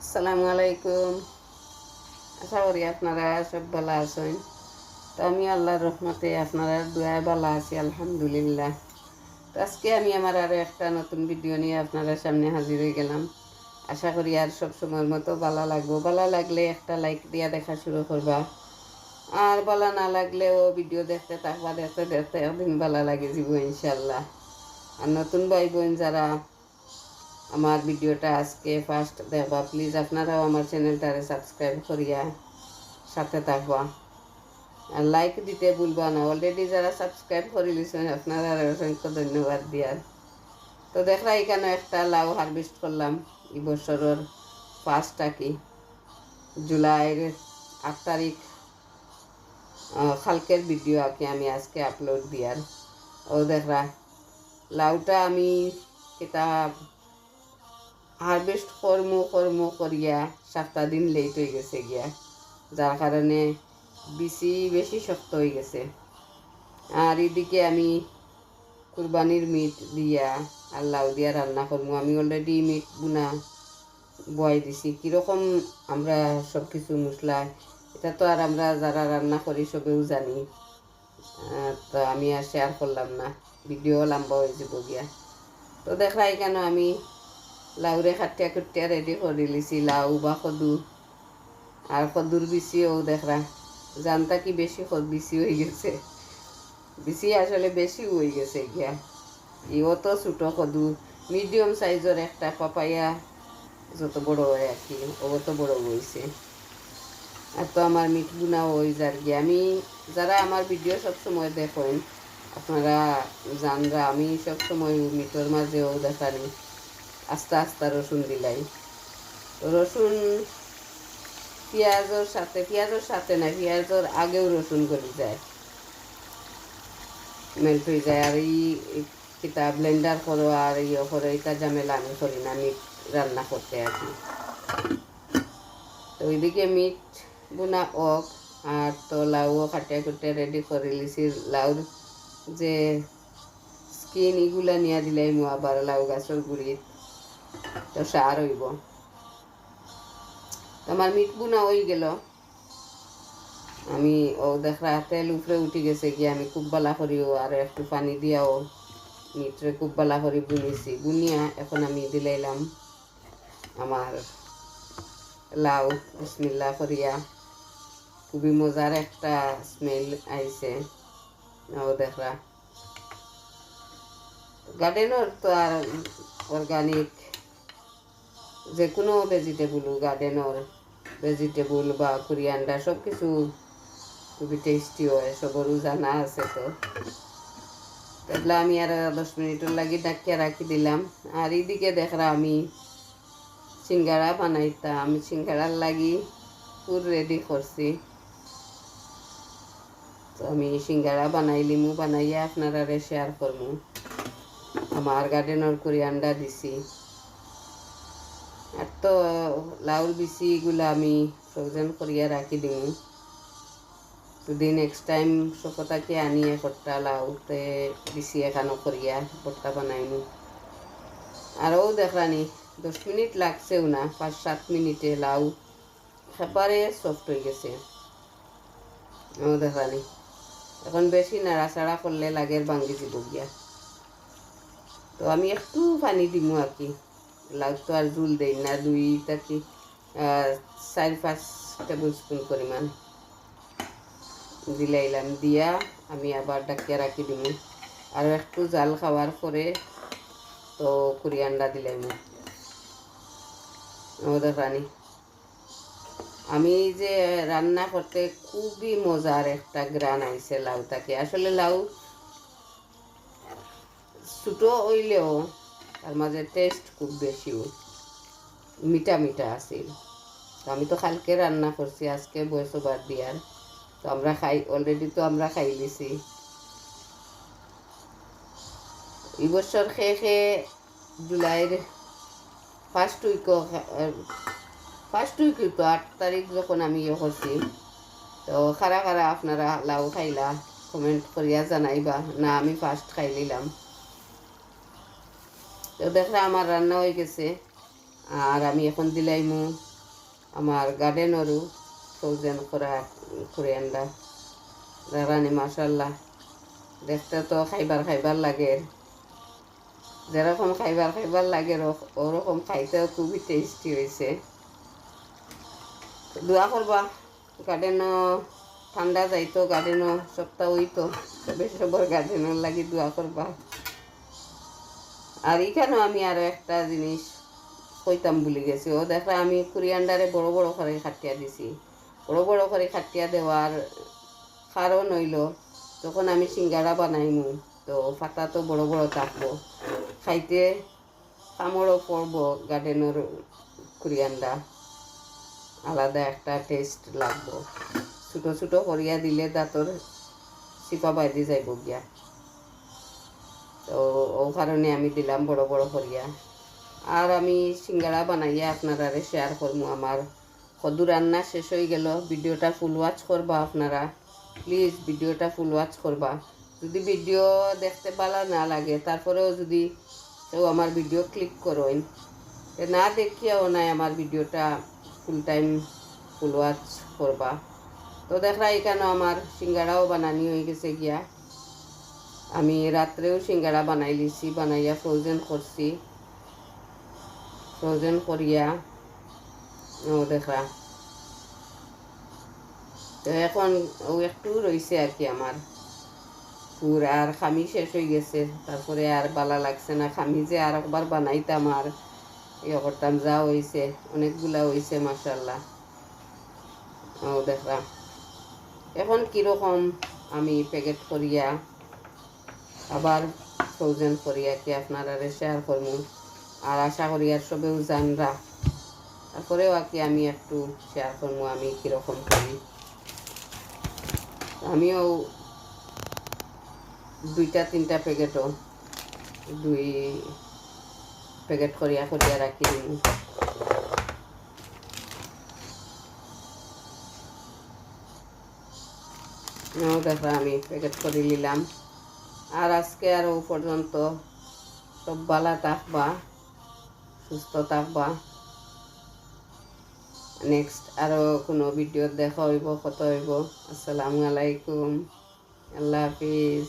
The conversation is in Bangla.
আসসালামু আলাইকুম আশা করি আপনারা সব ভালো আছেন। তো আমি আল্লাহর রহমতে আপনারা দোয়ায় ভালো আছি, আলহামদুলিল্লাহ। তো আজকে আমি আমার আরও একটা নতুন ভিডিও নিয়ে আপনারা সামনে হাজির হয়ে গেলাম। আশা করি আর সব সময়ের মতো ভালো লাগবো। ভালো লাগলে একটা লাইক দিয়া দেখা শুরু করবা। আর ভালো না লাগলেও ভিডিও দেখতে থাকবা, দেখতে দেখতে একদিন ভালো লাগে যাব ইনশাল্লাহ আর নতুন ভাই বোন যারা আমার ভিডিওটা আজকে ফার্স্ট দেখবা। প্লিজ আপনারাও আমার চ্যানেলটারে সাবস্ক্রাইব করিয়া সাথে থাকবা। আর লাইক দিতে ভুলবা না। অলরেডি যারা সাবস্ক্রাইব করে লিছেন আপনারা অসংখ্য ধন্যবাদ দিয়ার তো দেখরা এখানে একটা লাউ হারভেস্ট করলাম। এই বছরের ফার্স্টটা কি? জুলাইয়ের আট তারিখ। কালকের ভিডিও আর আমি আজকে আপলোড দিয়ার। ও দেখরা লাউটা আমি কিতাব হারভেস্ট কর্ম কর্ম করিয়া সাতটা দিন লেট হয়ে গেছে গিয়া। যার কারণে বেশি বেশি শক্ত হয়ে গেছে। আর এদিকে আমি কুরবানির মিট দিয়া আর লাউ দিয়া রান্না করব। আমি অলরেডি মিট বুনা বয় দিছি। কীরকম আমরা সব কিছু মশলা, এটা তো আর আমরা যারা রান্না করি সবেও জানি। তো আমি আর শেয়ার করলাম না। ভিডিও লম্বা হয়ে যাব গিয়া। তো দেখরা এখানে আমি লাউরে খাটিয়া কুটিয়া রেডি করে লিছি লাউ বা কদু আর কদুর বিচিও দেখরা জানতা কি বেশি বিচি হয়ে গেছে। বিচি আসলে বেশি হয়ে গেছে গিয়া ইও তো ছোটো কদু মিডিয়াম সাইজের একটা পাপাইয়া যত বড় হয় আর কি ও তো বড় হয়েছে আর তো আমার মিট গুনাও হয়ে যার গিয়ে আমি যারা আমার ভিডিও সবসময় দেখেন, আপনারা জানরা আমি সবসময় মিটর মাঝেও দেখানি আস্তে আস্তে রসুন দিলাই। রসুন পেঁয়াজের সাথে পেঁয়াজের সাথে না পেঁয়াজের আগেও রসুন করে যায়। মেল্ট হয়ে যায় আর এই কিতা ব্লেন্ডার করো আর ইয়ে করো এটা ঝামেলা আমি করি না, মিট রান্না করতে কি তো ওইদিকে মিট বোনা ওক আর তো লাউও কাটিয়া কুটিয়া রেডি করে লিছি। লাউর যে স্কিন এগুলা নিয়ে দিলাই মো আবার লাউ গাছের গুড়িত তো সার হইব। তো আমার মিট বুনা হয়ে গেল। আমি ও দেখরা তেল উপরে উঠে গেছে গিয়ে আমি খুব বালা করিও আর একটু পানি দিয়াও। মিটরে খুব বালা করে বুনিছি। বুনিয়া এখন আমি দিলাইলাম আমার লাউ বিসমিল্লা করিয়া। খুবই মজার একটা স্মেল আইছে। ও দেখরা গার্ডেনের তো আর অর্গানিক যে কোনো ভেজিটেবল গার্ডেনের ভেজিটেবল বা কুরিয়ান্ডা সব কিছু খুবই টেস্টি হয়, সবরও জানা আছে তো। তাহলে আমি আর দশ মিনিটের লাগি ডাকিয়া রাখি দিলাম। আর এইদিকে দেখরা আমি সিঙ্গারা বানাইতাম সিঙ্গারার লাগি পুর রেডি করছি। তো আমি সিঙ্গারা বানাইলিমু বানাইয়া আপনারা শেয়ার করব আমার গার্ডেনের কুরিয়ান্ডা দিছি। তো লাউর বিচি এগুলো আমি ফ্রোজেন করিয়া রাখি দিম যদি নেক্সট টাইম সকতাকে আনি একটা লাউতে বিচি এখানো করিয়া ভর্তা বানাইনি। আরও দেখলানি দশ মিনিট লাগছেও না, পাঁচ সাত মিনিটে লাউ একেবারে সফট হয়ে গেছে। ও দেখলানি এখন বেশি নাড়াচাড়া করলে লাগের ভাঙ্গি দিব গিয়া। তো আমি একটু পানি দিমু আর কি। লাউ তো আর জুল দেই না দুইটা কি চার পাঁচ টেবিল স্পুন পরিমাণ দিলাইলাম, দিয়া আমি আবার ডাকিয়া রাখি দিমু আর একটু জাল খাওয়ার পরে তো কুরিয়ান্ডা দিলাম। আমাদের রানী। আমি যে রান্না করতে খুবই মজার একটা গ্রান আইছে লাউটাকে। আসলে লাউ ছোটো হইলেও তার মাঝে টেস্ট খুব বেশিও মিঠা মিঠা আছিল। তো আমি তো কালকে রান্না করছি, আজকে বয়স বাদ দিয়ার। তো আমরা খাই অলরেডি তো আমরা খাই দিছি। এই বছর খেয়ে খেয়ে জুলাইয়ের ফার্স্ট উইক ফার্স্ট উইক তো আট তারিখ যখন আমি ইয়ে করছি। তো খারা খারা আপনারা লাউ খাইলা কমেন্ট করিয়া জানাইবা, না আমি ফার্স্ট খাই নিলাম। তো দেখলে আমার রান্না হয়ে গেছে। আর আমি এখন দিলাইমু আমার গার্ডেনরও ফ্রোজেন করা কোরিয়ান্ডা রানি মাসাল্লাহ দেখতে তো খাইবার খাইবার লাগে। যেরকম খাইবার খাইবার লাগে ওরকম খাইতেও খুবই টেস্টি হয়েছে। দোয়া করবা গার্ডেনও ঠান্ডা যাইতো গার্ডেনও সপ্তাহ হইতো। সবে সবার গার্ডেনের লাগি দোয়া করবা। আর এখানেও আমি আরও একটা জিনিস কইতাম ভুলে গেছি। ও দেখো, আমি কুরিয়ান্ডারে বড় বড় করে খাটিয়া দিছি। বড় বড় করে খাটিয়া দেওয়ার কারণ হইল, যখন আমি সিঙ্গারা বানাইমু, তো ফাটা তো বড় বড় থাকব খাইতে কামড়ও পড়ব গার্ডেনের কুরিয়ান্ডা। আলাদা একটা টেস্ট লাগবো। ছোটো ছোটো করিয়া দিলে দাঁতর চিপা বাইরে যাইব গিয়া। তো ও কারণে আমি দিলাম বড় বড় করিয়া। আর আমি সিঙ্গারা বানাইয়া আপনারা শেয়ার করব আমার। কদু রান্না শেষ হয়ে গেল, ভিডিওটা ফুল ওয়াচ করবা আপনারা। প্লিজ ভিডিওটা ফুল ওয়াচ করবা। যদি ভিডিও দেখতে ভালো না লাগে, তারপরেও যদি কেউ আমার ভিডিও ক্লিক করেন না দেখিয়াও নাই আমার ভিডিওটা ফুল টাইম ফুল ওয়াচ করবা। তো দেখরা এখানে আমার সিঙ্গারাও বানানি হয়ে গেছে গিয়া। আমি রাত্রেও সিঙ্গারা বানাই লিছি বানাইয়া ফ্রোজেন করছি। ফ্রোজেন করিয়া, ও দেখা। তো এখন ও একটু রয়েছে আর কি আমার। পুর আর খামি শেষ হয়ে গেছে, তারপরে আর বালা লাগছে না। খামি যে আর একবার বানাইতাম আর ইয়ে করতাম, যা হয়েছে অনেকগুলা হয়েছে মাসাল্লাহ ও দেখরা এখন কীরকম আমি প্যাকেট করিয়া আবার ফ্রোজেন করিয়া কি আপনারা শেয়ার করব। আর আশা করি আর সবেও জানরা। তারপরেও আর কি আমি একটু শেয়ার করব, আমি কীরকম করি। আমিও দুইটা, তিনটা প্যাকেটও দুই প্যাকেট করিয়া করিয়া রাখি দেখো, আমি প্যাকেট করে নিলাম। আর আজকে আরও পর্যন্ত সব বালা থাকবা, সুস্থ থাকবা। নেক্সট আরও কোনো ভিডিও দেখা হইব কত হইব। আসসালামু আলাইকুম। আল্লাহ হাফিজ।